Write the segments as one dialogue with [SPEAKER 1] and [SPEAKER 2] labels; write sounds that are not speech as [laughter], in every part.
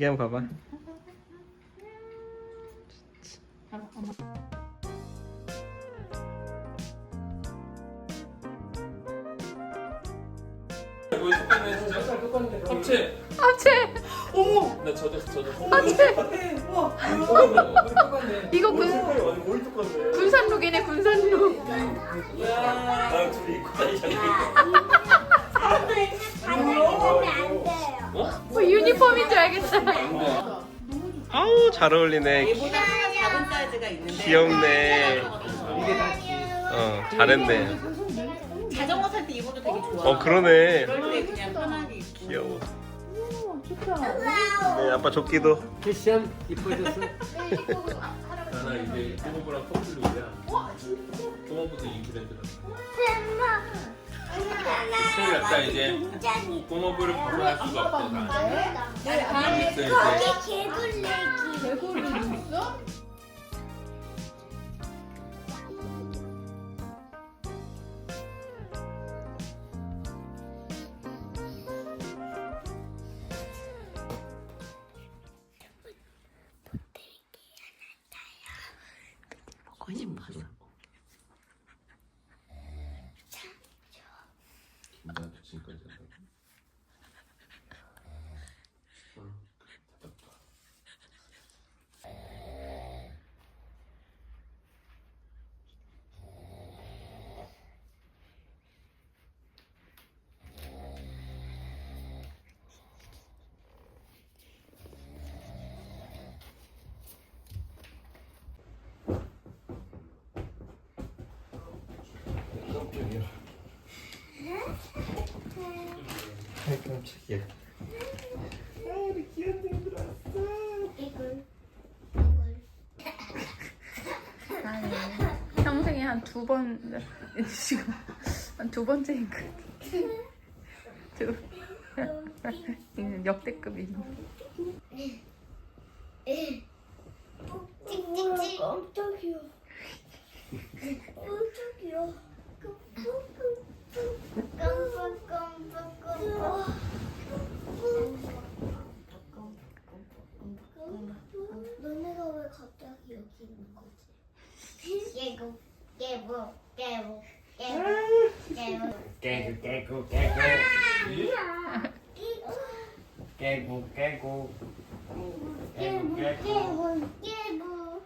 [SPEAKER 1] 여기 한번 봐봐.
[SPEAKER 2] 진짜 합체.
[SPEAKER 3] 합체.
[SPEAKER 2] 나 저도 저도.
[SPEAKER 3] 합체.
[SPEAKER 2] 똑같네
[SPEAKER 3] 이거 군
[SPEAKER 2] 머리 똑같네.
[SPEAKER 3] 군산룩이네 군산룩.
[SPEAKER 2] 나랑 둘이 입고 다니잖아.
[SPEAKER 3] 뭐 유니폼인 줄 알겠다.
[SPEAKER 1] 아우 잘 어울리네.
[SPEAKER 4] 얘보다 하나 작은 사이즈가 있는데
[SPEAKER 1] 귀엽네. 어 잘했네.
[SPEAKER 4] 자전거 탈 때 입어도 되게 좋아.
[SPEAKER 1] 어 그러네.
[SPEAKER 4] 그럴 때 그냥 편하게 입고.
[SPEAKER 1] 귀여워. 네 아빠 조끼도.
[SPEAKER 5] 패션 이뻐졌어?
[SPEAKER 2] 나는 이제 꼬모부랑 커플룩이야 꼬모부도 인기랜드라 큰 를 갖다 이제 공업을 벗어날 수가 없어. 나. 난 믹서에 이제
[SPEAKER 3] 개굴레기.
[SPEAKER 4] 개구리 있어? [laughs]
[SPEAKER 2] 깜짝이야. 아 우리 귀한 애들 왔어.
[SPEAKER 1] 이걸 이걸
[SPEAKER 3] 아니 평생에 한 두 번, 지금 한 두 번째인 것 같아. 두, 이는 역대급인.
[SPEAKER 6] 찍찍찍. 어, 깜짝이야. 깨부 깨부 깨부 깨부 깨구
[SPEAKER 5] 깨구 깨구 깨구 깨구 깨구 깨구
[SPEAKER 6] 깨부
[SPEAKER 5] 깨부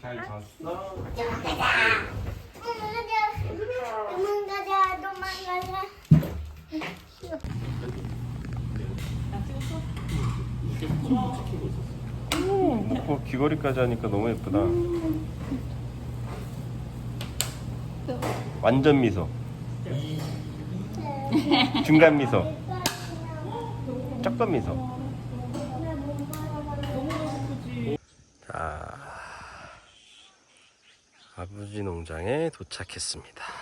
[SPEAKER 6] 잘 잤어?
[SPEAKER 5] 도망가자
[SPEAKER 6] 도망가자 도망가자 도망가자
[SPEAKER 1] 오, 뭐 귀걸이까지 하니까 너무 예쁘다. 완전 미소. 중간 미소. 조금 미소. 자, 아버지 농장에 도착했습니다.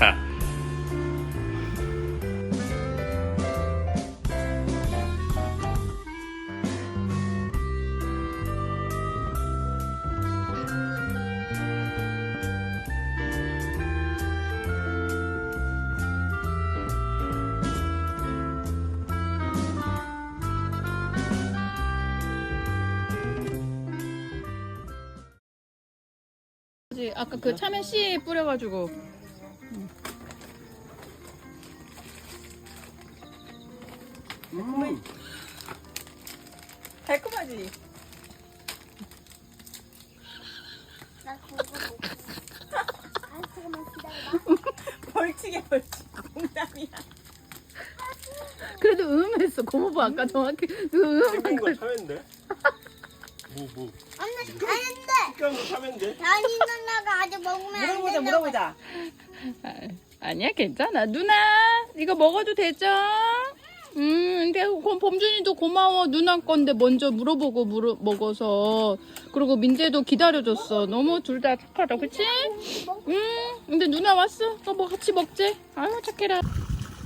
[SPEAKER 1] 야.
[SPEAKER 3] 아까 그 참외 씨 뿌려가지고
[SPEAKER 1] 음.
[SPEAKER 3] 달콤하지?
[SPEAKER 6] 나 그거 싶어. 아, 잠깐만 기다려봐. [laughs]
[SPEAKER 4] 벌칙에 벌칙 공담이야.
[SPEAKER 3] 그래도 음 했어 고모부 아까 정확히 그 음한
[SPEAKER 1] 거거 참인데? 뭐 뭐?
[SPEAKER 6] 안돼, 안돼.
[SPEAKER 1] 식감도 참인데?
[SPEAKER 6] 아니 누나가 아직 먹으면 안
[SPEAKER 4] 물어보자
[SPEAKER 6] 된다고.
[SPEAKER 4] 물어보자.
[SPEAKER 3] 아, 아니야 괜찮아 누나 이거 먹어도 되죠? 음 근데 고- 범준이도 고마워 누나 건데 먼저 물어보고 물어, 먹어서 그리고 민재도 기다려줬어 너무 둘 다 착하다 그치? 음 근데 누나 왔어 또뭐 같이 먹지? 아유 착해라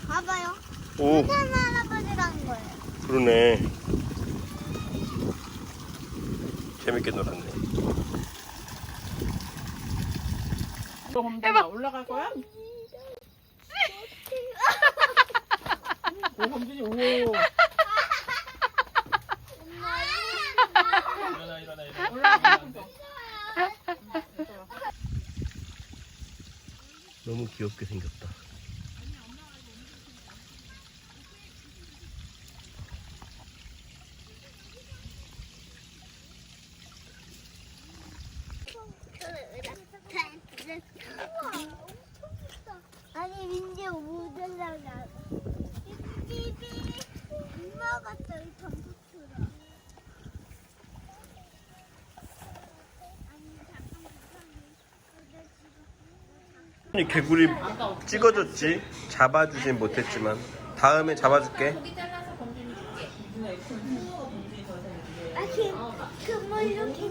[SPEAKER 6] 봐봐요.
[SPEAKER 1] 오
[SPEAKER 6] 하나 할아버지랑 거예요.
[SPEAKER 1] 그러네. 재밌게 놀았네.
[SPEAKER 4] 해봐. 올라갈 거야? 오 범준이 오.
[SPEAKER 2] 일어나 일어나 일어나.
[SPEAKER 1] 너무 귀엽게 생겼다.
[SPEAKER 6] 아니 민지 우들라가 집이 엄마가 저기 전부처럼
[SPEAKER 1] 이 개구리 찍어줬지. 잡아주진 못했지만 다음에 잡아줄게.
[SPEAKER 6] 아니 그뭐 이렇게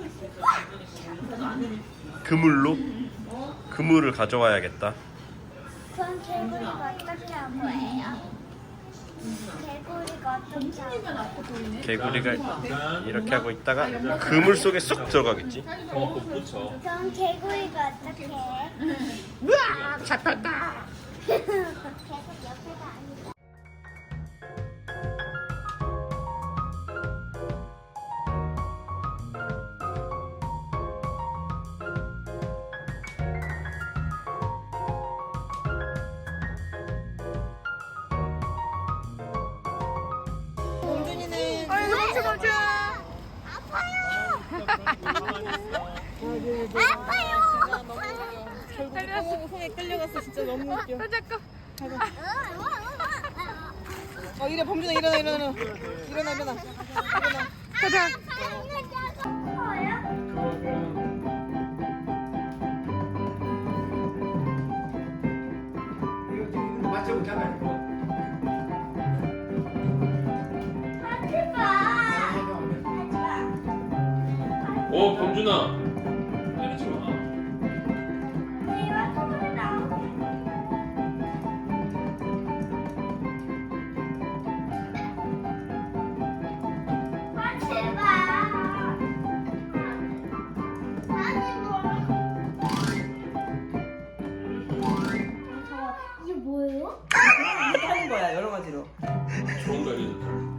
[SPEAKER 1] 그물로 그물을 가져와야겠다.
[SPEAKER 6] 그럼 개구리가 어떻게 한 거예요? 개구리가
[SPEAKER 1] 이렇게 하고 있다가 그물 속에 쏙 들어가겠지.
[SPEAKER 6] 그럼 개구리가 어떻게 해?
[SPEAKER 3] 으악 잡혔다 [laughs]
[SPEAKER 6] 계속
[SPEAKER 4] 범준이는
[SPEAKER 3] 아이고 범준 범준
[SPEAKER 6] 아파요.
[SPEAKER 4] 결국 송에 끌려갔어. 진짜 너무 웃겨.
[SPEAKER 3] 또 잠깐
[SPEAKER 4] 어 이래 범준아 일어나 일어나 일어나. 일어나 일 어 범준아. 때리지 마.
[SPEAKER 2] 이거 여러 가지로. 좋은 거 아니야